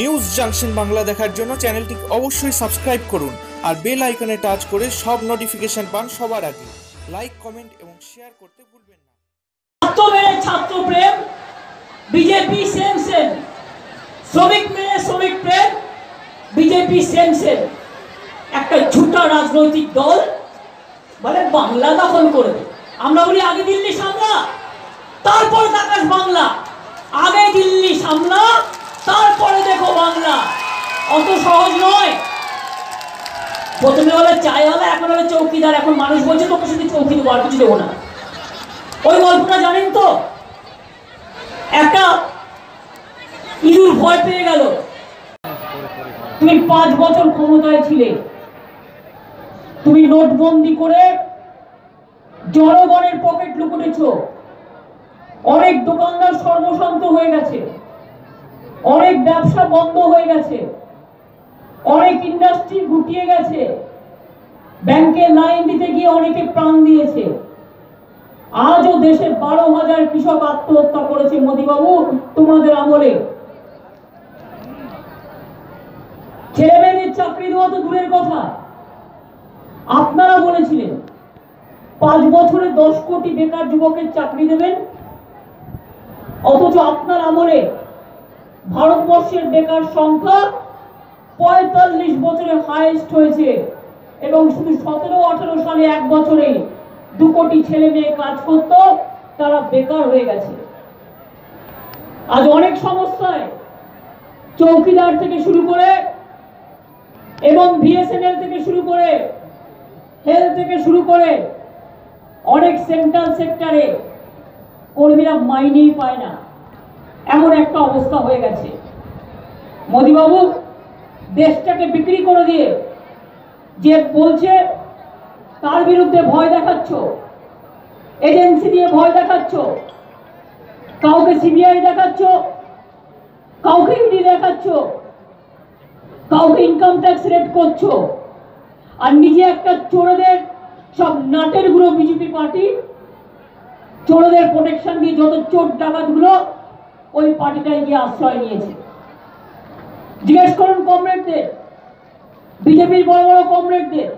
News junction Bangla দেখার জন্য চ্যানেলটি অবশ্যই সাবস্ক্রাইব করুন আর বেল আইকনে টাচ করে সব নোটিফিকেশন পান সবার আগে। লাইক কমেন্ট এবং শেয়ার করতে ভুলবেন না। ছাত্র প্রেম বিজেপি সেম সেম শ্রমিক মেরে শ্রমিক প্রেম, বিজেপি সেম সেম একটা ঝুটা রাজনৈতিক দল বলে বাংলা দখল করবে আমরা বলি, আগে দিল্লি সামলা, তারপর আকাশ বাংলা। আগে দিল্লি সামলা তারপরে দেখো বাংলা অত সহজ নয়। প্রথমে বলে, চাই হবে, এখন হলে চৌকিদার, এখন মানুষ বলছে, তোকে শুধু চৌকি দেবো, আর কিছু দেবো না। ওই গল্পটা জানেন তো? একটা ইঁদুর ভয় পেয়ে গেল। তুমি পাঁচ বছর ক্ষমতায় ছিলে। তুমি নোটবন্দি করে জনগণের পকেট লুকুটেছ অনেক দোকানদার সর্বশান্ত হয়ে গেছে। অনেক ব্যবসা বন্ধ হয়ে গেছে। অনেক ইন্ডাস্ট্রি গুটিয়ে গেছে। ব্যাংকে লাইন দিতে গিয়ে অনেকে প্রাণ দিয়েছে। আজও দেশে বারো হাজার কৃষক আত্মহত্যা করেছে মোদীবাবু, তোমাদের আমলে। ছেলে মেয়েদের চাকরি দেওয়া তো দূরের কথা। আপনারা বলেছিলেন, পাঁচ বছরে দশ কোটি বেকার যুবকের চাকরি দেবেন। অথচ আপনার আমলে ভারতবর্ষের বেকার সংখ্যা পঁয়তাল্লিশ বছরে হাইয়েস্ট হয়েছে। এবং শুধু সতেরো আঠেরো সালে এক বছরে দু কোটি ছেলে মেয়ে কাজ করত, তারা বেকার হয়ে গেছে। আজ অনেক সমস্যায় চৌকিদার থেকে শুরু করে এবং বিএসএনএল থেকে শুরু করে হেলথ থেকে শুরু করে অনেক সেন্ট্রাল সেক্টরে কর্মীরা মাইনেই পায় না। এমন একটা অবস্থা হয়ে গেছে। মোদীবাবু দেশটাকে বিক্রি করে দিয়ে যে বলছে তার বিরুদ্ধে ভয় দেখাচ্ছ, এজেন্সি দিয়ে ভয় দেখাচ্ছ, কাউকে সিবিআই দেখাচ্ছ, কাউকে ইডি দেখাচ্ছ, কাউকে ইনকাম ট্যাক্স রেট করছ, আর নিজে একটা চোরদের সব নাটেরগুলো বিজেপি পার্টি, চোরদের প্রোটেকশন দিয়ে যত চোর ডাকাতগুলো ওই পার্টিটায় গিয়ে আশ্রয় নিয়েছে। জিজ্ঞেস করুন কমরেডদের বিজেপির বড় বড় কমরেডদের